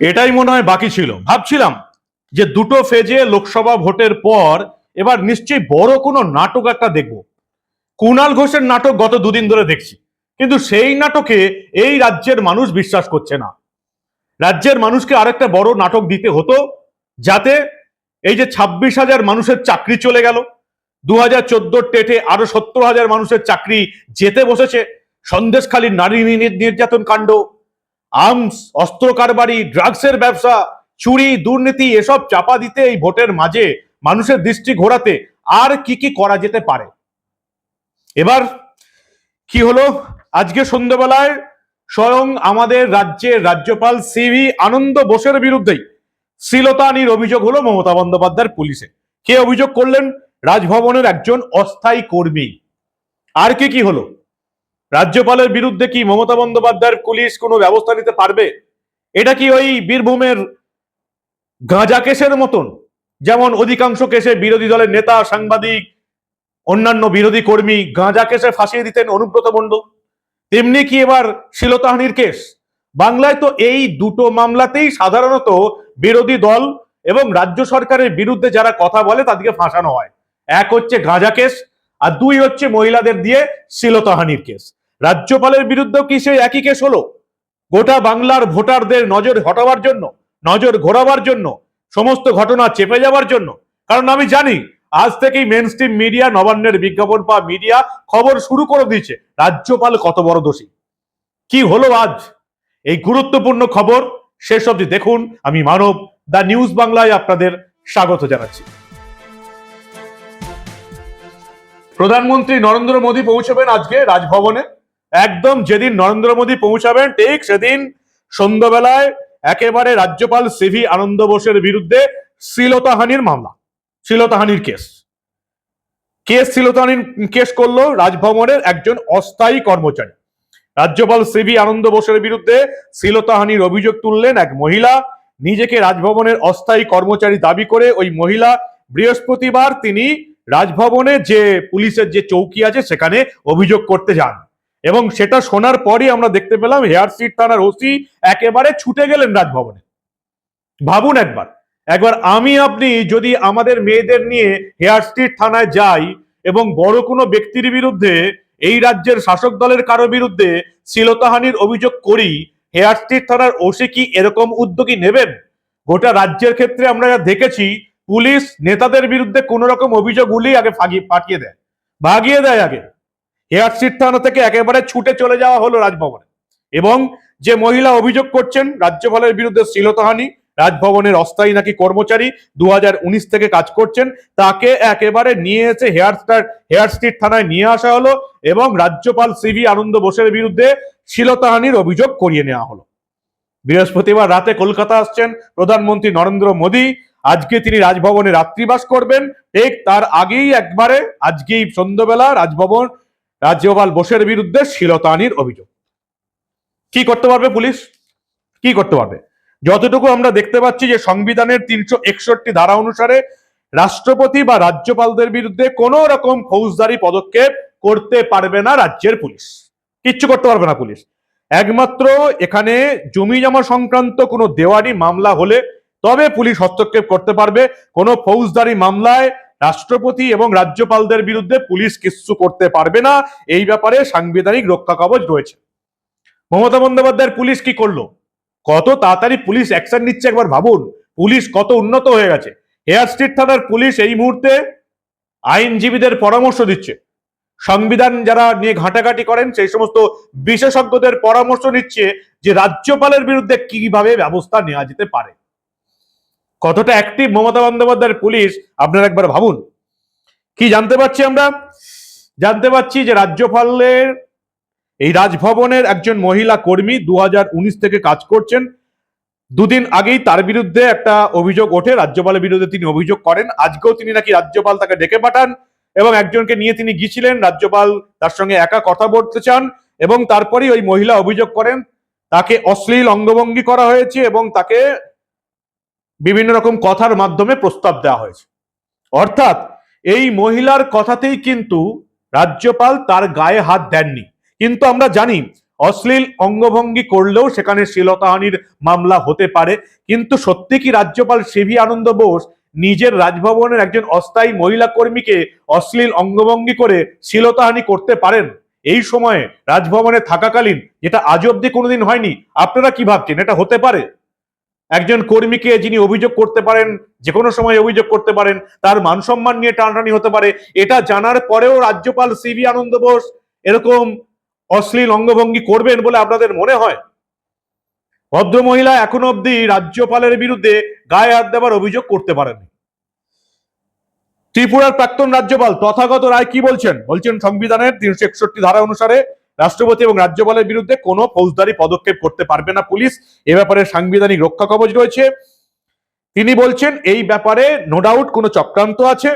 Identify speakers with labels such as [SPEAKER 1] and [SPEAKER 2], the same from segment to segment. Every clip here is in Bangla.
[SPEAKER 1] এটাই মনে হয় বাকি ছিল। ভাবছিলাম যে দুটো ফেজে লোকসভা ভোটের পর এবার নিশ্চয়ই বড় কোনো নাটক একটা দেখব। কুণাল ঘোষের নাটক গত দুদিন ধরে দেখছি। কিন্তু সেই নাটকে এই রাজ্যের মানুষ বিশ্বাস করছে না। রাজ্যের মানুষকে আরেকটা বড় নাটক দিতে হতো, যাতে এই যে ছাব্বিশ হাজার মানুষের চাকরি চলে গেল, দু হাজার চোদ্দোর টেটে আরও সত্তর হাজার মানুষের চাকরি যেতে বসেছে, সন্দেশখালীর নারী নির্যাতন কাণ্ড আর্মস, অস্ত্র কারবারি, ড্রাগসের ব্যবসা, চুরি, দুর্নীতি, এসব চাপা দিতে এই ভোটের মাঝে মানুষের দৃষ্টি ঘোরাতে আর কি কি করা যেতে পারে? এবার কি হলো? আজকে সন্ধ্যেবেলায় স্বয়ং আমাদের রাজ্যের রাজ্যপাল সিভি আনন্দ বোসের বিরুদ্ধেই শ্লীলতানির অভিযোগ হলো মমতা বন্দ্যোপাধ্যায়ের পুলিশে। কে অভিযোগ করলেন? রাজভবনের একজন অস্থায়ী কর্মী। আর কি কি হলো? রাজ্যপালের বিরুদ্ধে কি মমতা বন্দ্যোপাধ্যায়ের পুলিশ কোনো ব্যবস্থা নিতে পারবে? এটা কি ওই বীরভূমের গাঁজা কেসের মতন? যেমন অধিকাংশ কেসে বিরোধী দলের নেতা, সাংবাদিক, অন্যান্য বিরোধী কর্মী গাঁজা কেসে ফাঁসিয়ে দিতেন অনুব্রত মণ্ডল। তেমনি কি এবার শিলতাহানির কেস? বাংলায় তো এই দুটো মামলাতেই সাধারণত বিরোধী দল এবং রাজ্য সরকারের বিরুদ্ধে যারা কথা বলে তাদেরকে ফাঁসানো হয়। এক হচ্ছে গাঁজা কেস আর দুই হচ্ছে মহিলাদের দিয়ে শিলতাহানির কেস। রাজ্যপালের বিরুদ্ধেও কি সেই একই কেস হলো? গোটা বাংলার ভোটারদের নজর হটাবার জন্য, নজর ঘোরাবার জন্য, সমস্ত ঘটনা চেপে যাওয়ার জন্য? কারণ আমি জানি, আজ থেকেই মেন স্ট্রিম মিডিয়া নবান্নের বিজ্ঞাপন বা মিডিয়া খবর শুরু করে দিয়েছে। রাজ্যপাল কত বড় দোষী? কি হলো আজ? এই গুরুত্বপূর্ণ খবর শেষ অবধি দেখুন। আমি মানব, দ্য নিউজ বাংলায় আপনাদের স্বাগত জানাচ্ছি। প্রধানমন্ত্রী নরেন্দ্র মোদী পৌঁছবেন আজকে রাজভবনে। একদম যেদিন নরেন্দ্র মোদী পৌঁছাবেন, ঠিক সেদিন সন্ধ্যাবেলায় একেবারে রাজ্যপাল সিভি আনন্দ বোসের বিরুদ্ধে শ্লীলতাহানির মামলা, শ্লীলতাহানির কেস। কেস শ্লীলতাহানির কেস করল রাজভবনের একজন অস্থায়ী কর্মচারী। রাজ্যপাল সিভি আনন্দ বোসের বিরুদ্ধে শ্লীলতাহানির অভিযোগ তুললেন এক মহিলা। নিজেকে রাজভবনের অস্থায়ী কর্মচারী দাবি করে ওই মহিলা বৃহস্পতিবার তিনি রাজভবনে যে পুলিশের যে চৌকি আছে সেখানে অভিযোগ করতে যান। এবং সেটা শোনার পরই আমরা দেখতে পেলাম হেয়ার সিট থানার ওসি একেবারে ছুটে গেলেন রাজভবনে। ভাবুন একবার একবার আমি আপনি যদি আমাদের মেয়েদের নিয়ে হেয়ার স্ট্রিট থানায় যাই এবং বড় কোনো ব্যক্তির বিরুদ্ধে, এই রাজ্যের শাসক দলের কারও বিরুদ্ধে শ্লীলতাহানির অভিযোগ করি, হেয়ার স্ট্রিট থানার ওসি কি এরকম উদ্যোগী নেবেন? গোটা রাজ্যের ক্ষেত্রে আমরা যা দেখেছি, পুলিশ নেতাদের বিরুদ্ধে কোন রকম অভিযোগ উলি আগে ফাগি পাঠিয়ে দেয়। ভাগিয়ে দেয় আগে। হেয়ার স্ট্রিট থানা থেকে একেবারে ছুটে চলে যাওয়া হলো রাজভবনে। এবং যে মহিলা অভিযোগ করছেন, রাজ্যপালের বিরুদ্ধে শ্লীলতাহানি, রাজভবনের অস্থায়ী নাকি কর্মচারী দুহাজার উনিশ থেকে কাজ করছেন, তাকে একেবারে নিয়ে এসে হেয়ার স্টার, হেয়ার স্ট্রিট থানায় নিয়ে আসা হলো এবং রাজ্যপাল সিভি আনন্দ বোসের বিরুদ্ধে শ্লীলতাহানির অভিযোগ করিয়ে নেওয়া হলো। বৃহস্পতিবার রাতে কলকাতা আসছেন প্রধানমন্ত্রী নরেন্দ্র মোদী। আজকে তিনি রাজভবনে রাত্রিবাস করবেন। ঠিক তার আগেই একবারে, আজকেই সন্ধ্যাবেলা রাজভবন রাজ্যপাল বোসের বিরুদ্ধে শ্লীলতাহানির অভিযোগ। কি করতে পারবে পুলিশ? কি করতে পারবে? যতটুকু আমরা দেখতে পাচ্ছি যে সংবিধানের তিনশো একষট্টি ধারা অনুসারে রাষ্ট্রপতি বা রাজ্যপালদের বিরুদ্ধে কোনো রকম ফৌজদারি পদক্ষেপ করতে পারবে না রাজ্যের পুলিশ। কিচ্ছু করতে পারবে না পুলিশ। একমাত্র এখানে জমি জমা সংক্রান্ত কোনো দেওয়ানি মামলা হলে তবে পুলিশ হস্তক্ষেপ করতে পারবে। কোনো ফৌজদারি মামলায় রাষ্ট্রপতি এবং রাজ্যপালদের বিরুদ্ধে পুলিশ কিচ্ছু করতে পারবে না। এই ব্যাপারে সাংবিধানিক রক্ষা কবচ রয়েছে। মমতা বন্দ্যোপাধ্যায়ের পুলিশ কি করল? কত তাড়াতাড়ি পুলিশ অ্যাকশন নিচ্ছে একবার ভাবুন। পুলিশ কত উন্নত হয়ে গেছে। হেয়ার স্ট্রিট থানার পুলিশ এই মুহূর্তে আইনজীবীদের পরামর্শ দিচ্ছে। সংবিধান যারা নিয়ে ঘাটাঘাটি করেন, সেই সমস্ত বিশেষজ্ঞদের পরামর্শ নিচ্ছে যে রাজ্যপালের বিরুদ্ধে কীভাবে ব্যবস্থা নেওয়া যেতে পারে। কতটা অ্যাক্টিভ মমতা বন্দ্যোপাধ্যায়ের পুলিশ, আপনারা একবার ভাবুন। কি জানতে পারছি আমরা? জানতে পারছি যে রাজ্যপালের এই রাজভবনের একজন মহিলা কর্মী দু হাজার উনিশ থেকে কাজ করছেন। দুদিন আগেই তার বিরুদ্ধে একটা অভিযোগ ওঠে, রাজ্যপালের বিরুদ্ধে তিনি অভিযোগ করেন। আজকেও তিনি নাকি রাজ্যপাল তাকে ডেকে পাঠান এবং একজনকে নিয়ে তিনি গিয়েছিলেন। রাজ্যপাল তার সঙ্গে একা কথা বলতে চান এবং তারপরেই ওই মহিলা অভিযোগ করেন, তাকে অশ্লীল অঙ্গভঙ্গি করা হয়েছে এবং তাকে বিভিন্ন রকম কথার মাধ্যমে প্রস্তাব দেওয়া হয়েছে। অর্থাৎ এই মহিলার কথাতেই কিন্তু রাজ্যপাল তার গায়ে হাত দেননি। কিন্তু আমরা জানি, অশ্লীল অঙ্গভঙ্গি করলেও সেখানে শ্লীলতাহানির মামলা হতে পারে। কিন্তু সত্যি কি রাজ্যপাল সিভি আনন্দ বোস নিজের রাজভবনের একজন অস্থায়ী মহিলা কর্মীকে অশ্লীল অঙ্গভঙ্গি করে শ্লীলতাহানি করতে পারেন? এই সময়ে রাজভবনে থাকাকালীন, যেটা আজ অব্দি কোনোদিন হয়নি, আপনারা কি ভাবছেন, এটা হতে পারে? একজন কর্মীকে যিনি অভিযোগ করতে পারেন যে কোনো সময় অভিযোগ করতে পারেন, তার মান সম্মান নিয়ে টানটানি হতে পারে। এটা জানার পরেও রাজ্যপাল সিভি আনন্দ বোস এরকম অশ্লীল অঙ্গভঙ্গি করবেন বলে আপনাদের মনে হয়? ভদ্রমহিলা এখনও অব্দি রাজ্যপালের বিরুদ্ধে গায়ে হাত দেওয়ার অভিযোগ করতে পারেননি। ত্রিপুরার প্রাক্তন রাজ্যপাল তথাগত রায় কি বলছেন? বলছেন, সংবিধানের তিনশো একষট্টি ধারা অনুসারে রাষ্ট্রপতি এবং রাজ্যপালের বিরুদ্ধে কোনো ফৌজদারি পদক্ষেপ করতে পারবে না পুলিশ। এ ব্যাপারে সাংবিধানিক রক্ষা কবচ রয়েছে। তিনি বলছেন, এই ব্যাপারে নো ডাউট কোনো চক্রান্ত আছে।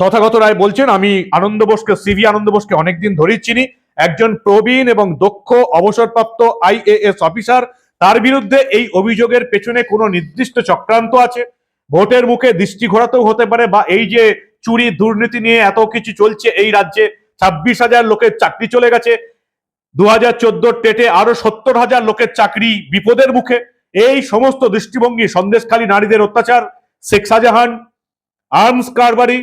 [SPEAKER 1] তথাগত রায় বলছেন, আমি আনন্দ বোসকে, সিভি আনন্দ বোসকে অনেকদিন ধরেই চিনি। একজন প্রবীণ এবং দক্ষ অবসরপ্রাপ্ত আইএএস অফিসার, তার বিরুদ্ধে এই অভিযোগের পেছনে কোনো নির্দিষ্ট চক্রান্ত আছে। ভোটের মুখে দৃষ্টি ঘোরাতেও হতে পারে, বা এই যে চুরি দুর্নীতি নিয়ে এত কিছু চলছে এই রাজ্যে ছাব্বিশ হাজার লোকের চাকরি চলে গেছে। দু হাজার চোদ্দোর টেটে আরও সত্তর হাজার লোকের চাকরি বিপদের মুখে। এই সমস্ত দৃষ্টিভঙ্গি সন্দেশখালী নারীদের অত্যাচার। শেখ শাহজাহান, আর্মস কারবারি,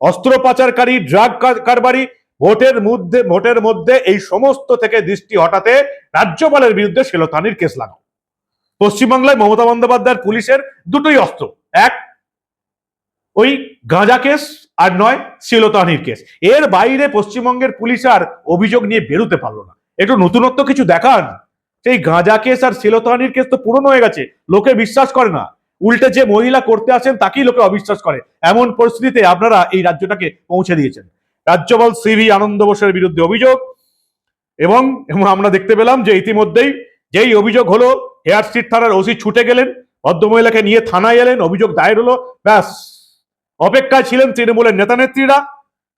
[SPEAKER 1] অস্ত্র পাচারকারী, ড্রাগ কারবারি, ভোটের মধ্যে ভোটের মধ্যে এই সমস্ত থেকে দৃষ্টি হটাতে রাজ্যপালের বিরুদ্ধে শিলতানির কেস লাগাও। পশ্চিমবাংলায় মমতা বন্দ্যোপাধ্যায়ের পুলিশের দুটোই অস্ত্র। এক ওই গাঁজা কেস আর নয় শিলতানির কেস। এর বাইরে পশ্চিমবঙ্গের পুলিশ আর অভিযোগ নিয়ে বেরোতে পারল না। একটু নতুনত্ব কিছু দেখান। সেই গাঁজা কেস আর শিলতানির কেস তো পুরনো হয়ে গেছে, লোকে বিশ্বাস করে না। উল্টে যে মহিলা করতে আসেন, তাকেই লোকে অবিশ্বাস করে। এমন পরিস্থিতিতে আপনারা এই রাজ্যটাকে পৌঁছে দিয়েছেন। রাজ্যপাল সিভি আনন্দ বোসের বিরুদ্ধে অভিযোগ এবং আমরা দেখতে পেলাম যে ইতিমধ্যেই যেই অভিযোগ হলো, হেয়ার স্ট্রিট থানার ওসি ছুটে গেলেন, ভদ্রমহিলাকে নিয়ে থানায় এলেন, অভিযোগ দায়ের হলো, ব্যাস। অপেক্ষায় ছিলেন তৃণমূলের নেতা নেত্রীরা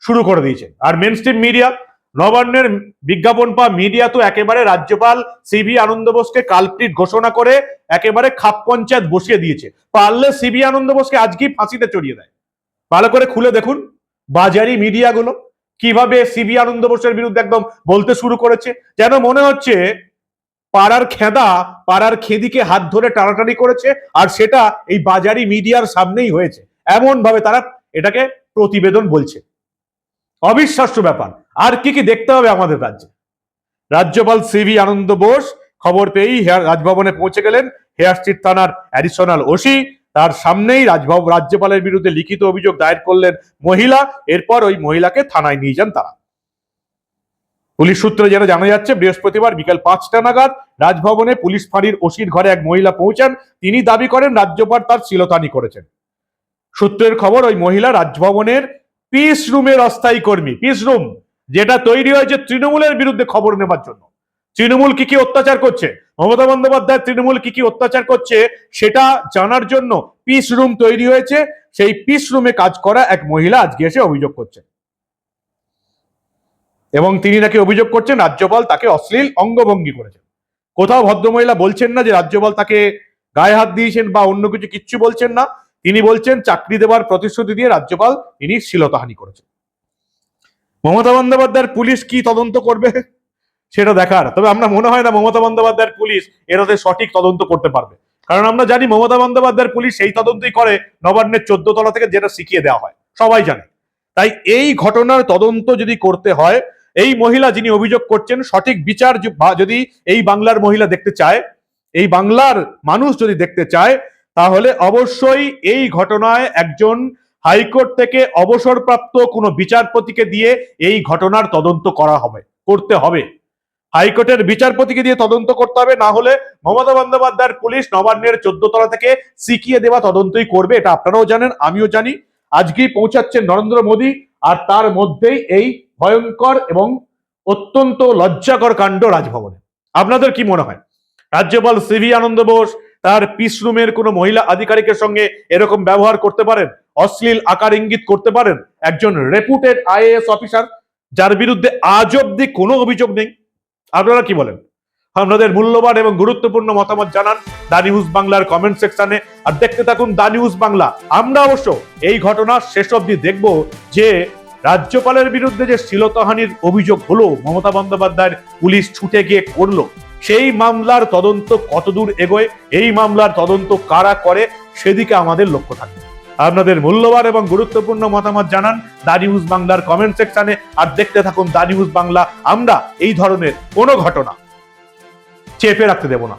[SPEAKER 1] শুরু করে দিয়েছেন আর মেন মিডিয়া নবান্নের বিজ্ঞাপন পা মিডিয়া তো একেবারে রাজ্যপাল সিবি আনন্দ বোসকে কালপ্রিট ঘোষণা করে একেবারে খাপ পঞ্চায়েত বসিয়ে দিয়েছে। পারলে সিবি আনন্দ বোসকে আজকেই ফাঁসিতে চড়িয়ে দেয়। ভালো করে খুলে দেখুন বাজারি মিডিয়াগুলো কীভাবে সিবি আনন্দ বোসের বিরুদ্ধে একদম বলতে শুরু করেছে। যেন মনে হচ্ছে পাড়ার খেদা, পাড়ার খেদিকে হাত ধরে টানাটানি করেছে, আর সেটা এই বাজারি মিডিয়ার সামনেই হয়েছে। এমন ভাবে তারা এটাকে প্রতিবেদন বলছে। অবিশ্বাস্য ব্যাপার। আর কি কি দেখতে হবে আমাদের রাজ্যে? রাজ্যপাল সিভি আনন্দ বোস খবর পেয়েই রাজভবনে পৌঁছে গেলেন হেয়ার স্ট্রিট থানার অ্যাডিশনাল ওসি। তার সামনেই রাজভব রাজ্যপালের বিরুদ্ধে লিখিত অভিযোগ দায়ের করলেন মহিলা। এরপর ওই মহিলাকে থানায় নিয়ে যান তারা। পুলিশ সূত্রে যেটা জানা যাচ্ছে, বৃহস্পতিবার বিকাল পাঁচটা নাগাদ রাজভবনে পুলিশ ফাঁড়ির ওসির ঘরে এক মহিলা পৌঁছান। তিনি দাবি করেন, রাজ্যপাল তার শিলতানি করেছেন। সূত্রের খবর, ওই মহিলা রাজভবনের পিস রুমের অস্থায়ী কর্মী পিস রুম যেটা তৈরি হয়েছে তৃণমূলের বিরুদ্ধে খবর নেবার জন্য। তৃণমূল কি কি অত্যাচার করছে? মমতা বন্দ্যোপাধ্যায় তৃণমূল কি কি অত্যাচার করছে সেটা জানার জন্য পিস রুম তৈরি হয়েছে। সেই পিস রুমে কাজ করা এক মহিলা আজকে এসে অভিযোগ করছে এবং তিনি নাকি অভিযোগ করছেন, রাজ্যপাল তাকে অশ্লীল অঙ্গভঙ্গি করেছেন। কোথাও ভদ্রমহিলা বলছেন না যে রাজ্যপাল তাকে গায়ে হাত দিয়েছেন বা অন্য কিছু কিচ্ছু বলছেন না। তিনি বলছেন, চাকরি দেওয়ার প্রতিশ্রুতি দিয়ে রাজ্যপাল তিনি শ্লীলতাহানি করেছেন। মমতা বন্দ্যোপাধ্যায়ের পুলিশ কি তদন্ত করবে, সেটা দেখার। তবে আমরা মনে হয় না মমতা বন্দ্যোপাধ্যায়ের পুলিশ এরাতে সঠিক তদন্ত করতে পারবে। কারণ আমরা জানি মমতা বন্দ্যোপাধ্যায়ের পুলিশ সেই তদন্তই করে নবান্নের চোদ্দ তলা থেকে যেটা শিখিয়ে দেওয়া হয়। সবাই জানে। তাই এই ঘটনার তদন্ত যদি করতে হয়, এই মহিলা যিনি অভিযোগ করছেন, সঠিক বিচার যদি এই বাংলার মহিলা দেখতে চায়, এই বাংলার মানুষ যদি দেখতে চায় তাহলে অবশ্যই এই ঘটনায় একজন হাইকোর্ট থেকে অবসরপ্রাপ্ত কোনো বিচারপতিকে দিয়ে এই ঘটনার তদন্ত করা হবে, করতে হবে। হাইকোর্টের বিচারপতিকে দিয়ে তদন্ত করতে হবে, না হলে মমতা বন্দ্যোপাধ্যায়ের পুলিশ নবান্নের তলা থেকে শিখিয়ে দেওয়া তদন্তই করবে, এটা আপনারাও জানেন, আমিও জানি। আজকেই পৌঁছাচ্ছেন নরেন্দ্র মোদী, আর তার মধ্যেই এই ভয়ঙ্কর এবং অত্যন্ত লজ্জাকর কাণ্ড রাজভবনে। আপনাদের কি মনে হয়? রাজ্যপাল সিভি আনন্দ বোস তার পিস রুমের কোনো মহিলা আধিকারিকের সঙ্গে এরকম ব্যবহার করতে পারেন? অশ্লীল আকার ইঙ্গিত করতে পারেন? একজন রেপুটেড আইএএস অফিসার যার বিরুদ্ধে আজ অব্দি কোনো অভিযোগ নেই। আপনারা কি বলেন? আপনাদের মূল্যবান এবং গুরুত্বপূর্ণ মতামত জানান দা নিউজ বাংলার কমেন্ট সেকশনে আর দেখতে থাকুন দা নিউজ বাংলা। আমরা অবশ্য এই ঘটনা শেষ অবধি দেখব যে রাজ্যপালের বিরুদ্ধে যে শ্লীলতাহানির অভিযোগ হলো, মমতা বন্দ্যোপাধ্যায়ের পুলিশ ছুটে গিয়ে করল। সেই মামলার তদন্ত কতদূর এগোয়, এই মামলার তদন্ত কারা করে, সেদিকে আমাদের লক্ষ্য থাকবে আপনাদের মূল্যবান এবং গুরুত্বপূর্ণ মতামত জানান দা বাংলার কমেন্ট সেকশনে আর দেখতে থাকুন দা বাংলা। আমরা এই ধরনের কোনো ঘটনা চেপে রাখতে দেব না।